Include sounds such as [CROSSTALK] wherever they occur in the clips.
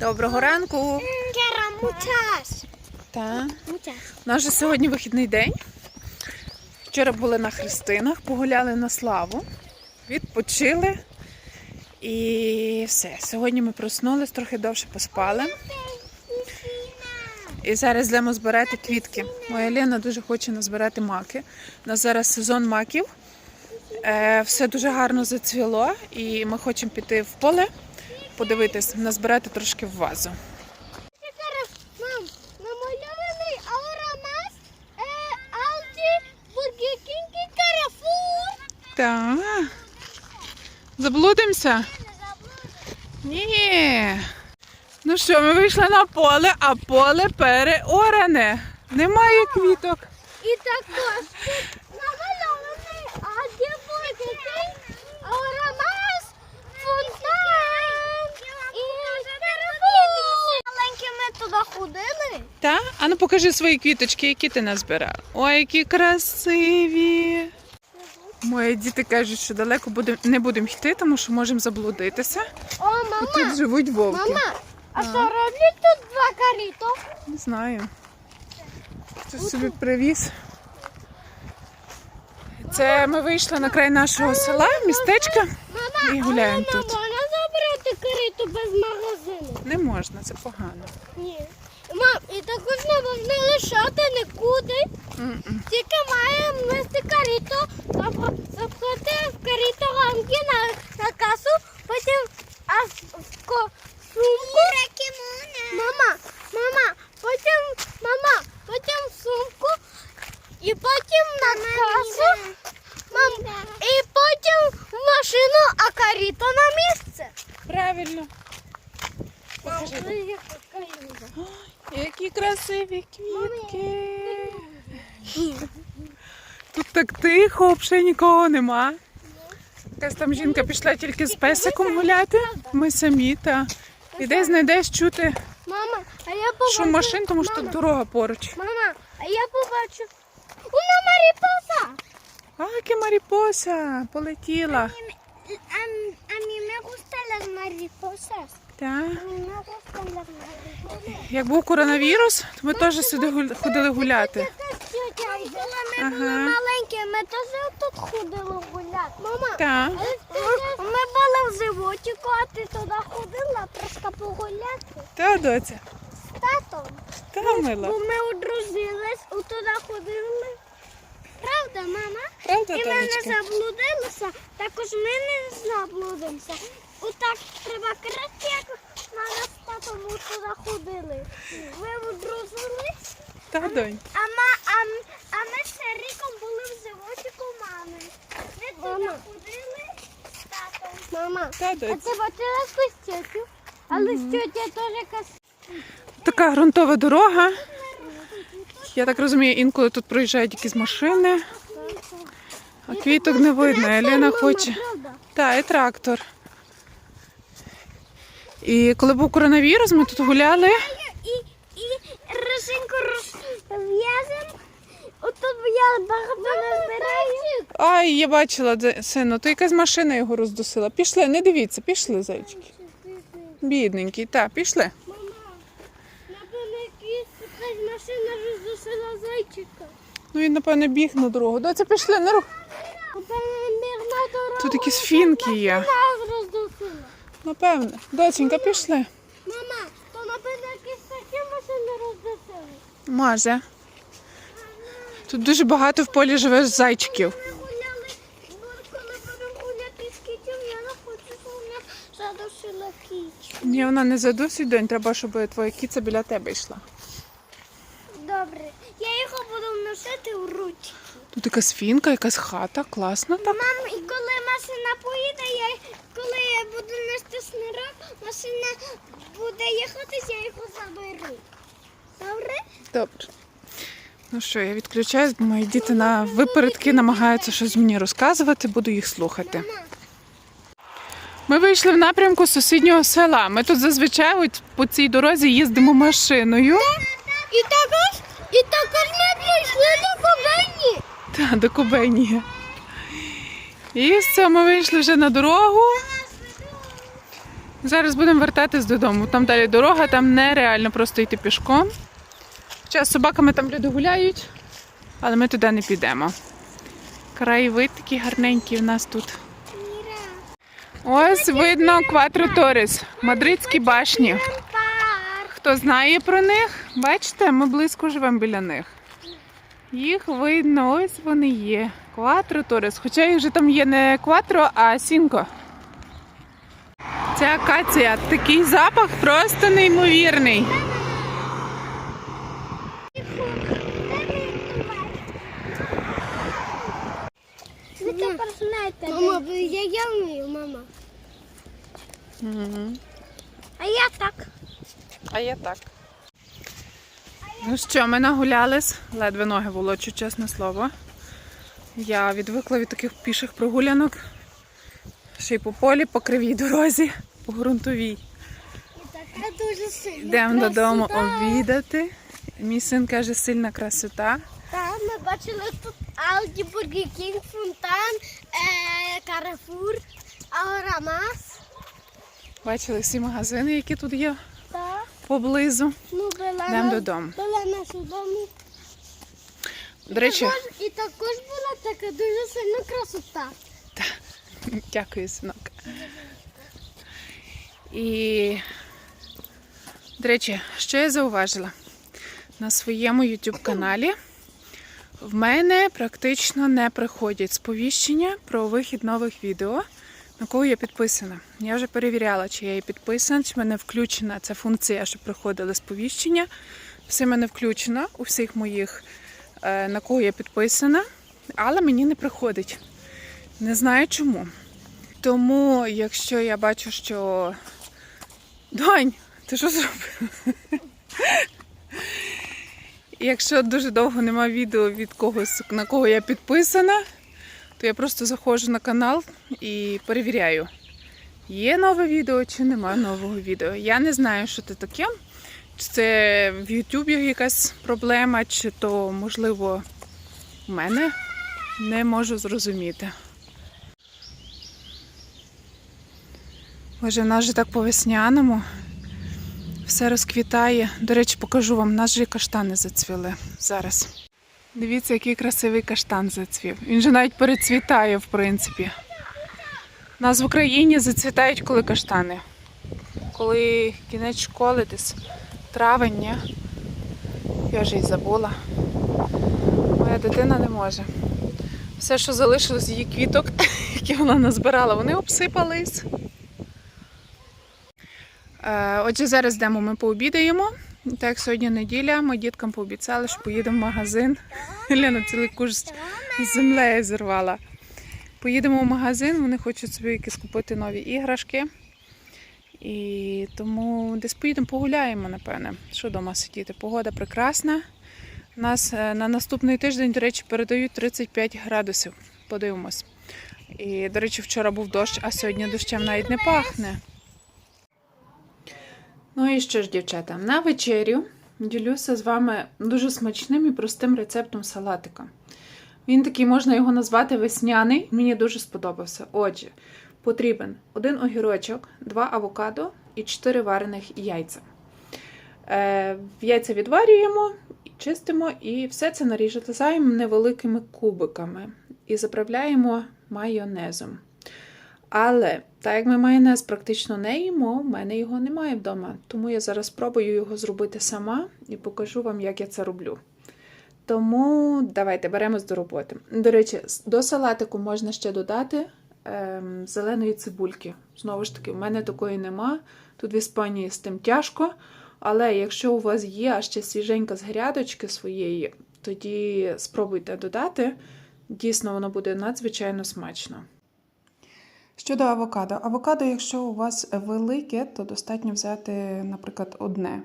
Доброго ранку. Та. У нас же сьогодні вихідний день. Вчора були на Христинах, погуляли на славу, відпочили. І все. Сьогодні ми проснулись, трохи довше поспали. І зараз йдемо збирати квітки. Моя Лена дуже хоче назбирати маки. У нас зараз сезон маків. Е, все дуже гарно зацвіло, і ми хочемо піти в поле, подивитись, назбирати трошки в вазу. Карафур. Так. Заблудимося? Ні. Ну що, ми вийшли на поле, а поле переоране. Немає квіток. І також тут намальований Алді, Бургер Кінг, Аурамас, Фонтан і Карафур. Маленькі ми ходили. Та? А ну покажи свої квіточки, які ти назбирала. Ой, які красиві. Мої діти кажуть, що далеко будем, не будемо йти, тому що можемо заблудитися. О, І тут живуть вовки. мама, а що роблять тут два каріто? Не знаю. Хтось собі привіз. Це ми вийшли на край нашого села, містечка. Мама, І гуляємо а тут. можна забрати каріту без магазину? Не можна, це погано. Ні. Також не можна лишати нікуди. Тільки маємо вести каріту, зап- запхати в каріту рамки на, на касу, потім аж в ко- сумку. Мама, мама, потім, мама, потім в сумку і потім на касу. Мам, і потім в машину, а каріто на місце. Правильно. Мам, Покажи. це як каюза. Які красиві квітки. [LAUGHS] Тут так тихо, взагалі нікого нема. Якась там жінка пішла тільки з песиком гуляти. Ми самі та. І десь знайдеш чути Мама, а я побачу. шум машин, тому що тут дорога поруч. Мама, а я побачу. Una mariposa. А, яка Маріпоса полетіла. Gustan las mariposas. Та. A mí me gustan las mariposas. Як був коронавірус, то ми теж сюди гуль- ходили гуляти. Коли ми Ага. були маленькі, ми теж тут ходили гуляти. Мама, Та. ми були в животику, а ти туди ходила трошки погуляти Та, доця. з татом. Та, Бо ми одружились, туди ходили. Правда, мама? Правда, І ми не заблудилися, також ми не заблудимося. Отак треба краще, як мама з татом туди ходили. Ви одружились, Та, донь. а, ма, а, а ми з Риком були в животику мами. Ми туди ходили з татом. Мама, Та, а доць. ти бачила якусь тетю? Але з тетя теж якась. Така ґрунтова дорога. Я так розумію, інколи тут проїжджають якісь машини, а квіток не видно. і хоче. Та, і трактор. І коли був коронавірус, ми тут гуляли. І, і роженьку розв'язем. Отут я багато назбираю. Ай, я бачила, сину, то якась машина його роздусила. Пішли, не дивіться, пішли, зайчики. Бідненький, та, пішли. Мама, напевно, якась машина роздушила зайчика. Ну він, напевно, біг на дорогу. Доця, пішли, на рух. Тут якісь фінки є. Напевно. Доченька, пішли. Мама, то напевно, якісь такі машини роздушили. Може. Тут дуже багато в полі живе зайчиків. Ми гуляли, бо коли будемо гуляти з кітів, я не хочу, щоб мене задушила кіч. Ні, вона не задусить, донь, треба, щоб твоя кіця біля тебе йшла. Добре, я його буду носити в руці. Тут якась фінка, якась хата, класно так. Мам, і коли машина поїде, я, коли я буду нести снарок, машина буде їхати, я його заберу. Добре? Добре. Ну що, я відключаюсь, бо мої діти на випередки намагаються щось мені розказувати, буду їх слухати. Ми вийшли в напрямку сусіднього села. Ми тут зазвичай от по цій дорозі їздимо машиною. і також, і також ми прийшли до Кубені. [LAUGHS] Та, до Кубенії. І все, ми вийшли вже на дорогу. Зараз будемо вертатись додому. Там далі дорога, там нереально просто йти пішком. Хоча з собаками там люди гуляють, але ми туди не підемо. Краєвид такий гарненький у нас тут. Ось видно Кватро Торес, мадридські башні. Хто знає про них, бачите, ми близько живемо біля них. Їх видно, ось вони є. Кватро Торес. Хоча їх вже там є не кватро, а сінко. Ця акація, такий запах просто неймовірний. Ви тепер знаєте. Мама, я, я вмію, мама. А я так. А я так. Ну що, ми нагулялись, ледве ноги волочу, чесне слово. Я відвикла від таких піших прогулянок. Ще й по полі, по кривій дорозі, по ґрунтовій. Йдемо додому обідати. Мій син каже, сильна красота. Так, ми бачили тут Алді, Бургер Кінг, Фонтан, е, Карафур, Аурамас. Бачили всі магазини, які тут є поблизу. ну Йдемо додому. була нашу дому. До речі, Також, і також була така дуже сильна красота. [LAUGHS] Дякую, синок. І, до речі, що я зауважила? На своєму YouTube каналі в мене практично не приходять сповіщення про вихід нових відео, на кого я підписана. Я вже перевіряла, чи я є підписана, чи в мене включена ця функція, щоб приходили сповіщення. Все в мене включено у всіх моїх, е, на кого я підписана, але мені не приходить. Не знаю чому. Тому, якщо я бачу, що. Донь, ти що зробила? Якщо дуже довго нема відео від когось, на кого я підписана, то я просто заходжу на канал і перевіряю, є нове відео чи немає нового відео. Я не знаю, що це таке. Чи це в Ютубі якась проблема, чи то, можливо, в мене не можу зрозуміти. Боже, в нас же так по весняному. Все розквітає. До речі, покажу вам, в нас же і каштани зацвіли зараз. Дивіться, який красивий каштан зацвів. Він же навіть перецвітає, в принципі. У нас в Україні зацвітають коли каштани. Коли кінець школи, десь травень, ні? Я вже й забула. Моя дитина не може. Все, що залишилось її квіток, [LAUGHS] які вона назбирала, вони обсипались. Е, Отже, зараз йдемо, ми пообідаємо. Так сьогодні неділя, ми діткам пообіцяли, що поїдемо в магазин. Лена цілий куш з землею зірвала. Поїдемо в магазин, вони хочуть собі якісь купити нові іграшки. І тому десь поїдемо погуляємо, напевне. Що вдома сидіти? Погода прекрасна. Нас е, на наступний тиждень, до речі, передають 35 градусів. Подивимось. І, до речі, вчора був дощ, а сьогодні дощем навіть не пахне. Ну і що ж, дівчата, на вечерю ділюся з вами дуже смачним і простим рецептом салатика. Він такий, можна його назвати весняний. Мені дуже сподобався. Отже, потрібен один огірочок, два авокадо і 4 варених яйця. Е, яйця відварюємо, чистимо і все це нарізаємо невеликими кубиками і заправляємо майонезом. Але так як ми майонез практично не їмо, в мене його немає вдома. Тому я зараз спробую його зробити сама і покажу вам, як я це роблю. Тому давайте беремось до роботи. До речі, до салатику можна ще додати ем, зеленої цибульки. Знову ж таки, в мене такої нема. Тут в Іспанії з тим тяжко. Але якщо у вас є а ще свіженька з грядочки своєї, тоді спробуйте додати. Дійсно, воно буде надзвичайно смачно. Щодо авокадо. Авокадо, якщо у вас велике, то достатньо взяти, наприклад, одне.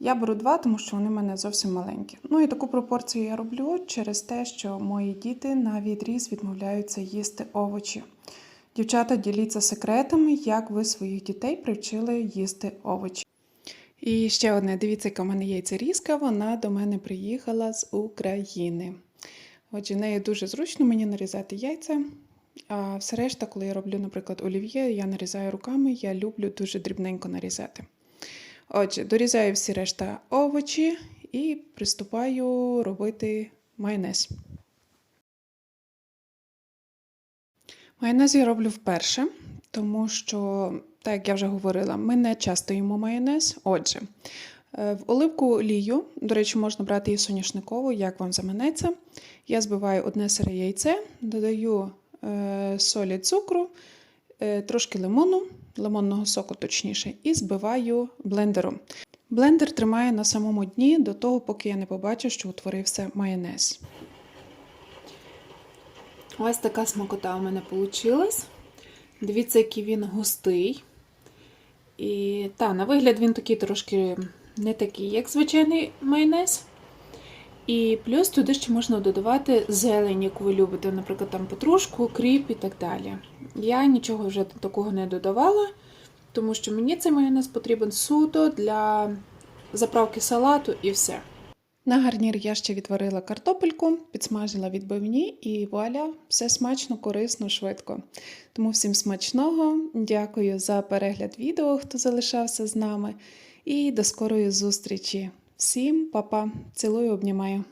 Я беру два, тому що вони в мене зовсім маленькі. Ну і таку пропорцію я роблю через те, що мої діти на відріз відмовляються їсти овочі. Дівчата, діліться секретами, як ви своїх дітей привчили їсти овочі. І ще одне, дивіться, яка в мене яйцерізка, вона до мене приїхала з України. Отже, нею дуже зручно мені нарізати яйця А все решта, коли я роблю, наприклад, олів'є, я нарізаю руками, я люблю дуже дрібненько нарізати. Отже, дорізаю всі решта овочі і приступаю робити майонез. Майонез я роблю вперше, тому що, так як я вже говорила, ми не часто їмо майонез. Отже, е, в оливку олію, до речі, можна брати і соняшникову, як вам заманеться. Я збиваю одне сире яйце, додаю солі цукру, е, трошки лимону, лимонного соку точніше, і збиваю блендером. Блендер тримає на самому дні до того, поки я не побачу, що утворився майонез. Ось така смакота у мене вийшла. Дивіться, який він густий. І та, на вигляд він такий трошки не такий, як звичайний майонез. І плюс туди ще можна додавати зелень, яку ви любите, наприклад, там петрушку, кріп і так далі. Я нічого вже такого не додавала, тому що мені цей майонез потрібен суто для заправки салату і все. На гарнір я ще відварила картопельку, підсмажила відбивні і вуаля, все смачно, корисно, швидко. Тому всім смачного, дякую за перегляд відео, хто залишався з нами. І до скорої зустрічі. Всім па-па, цілую, обнімаю.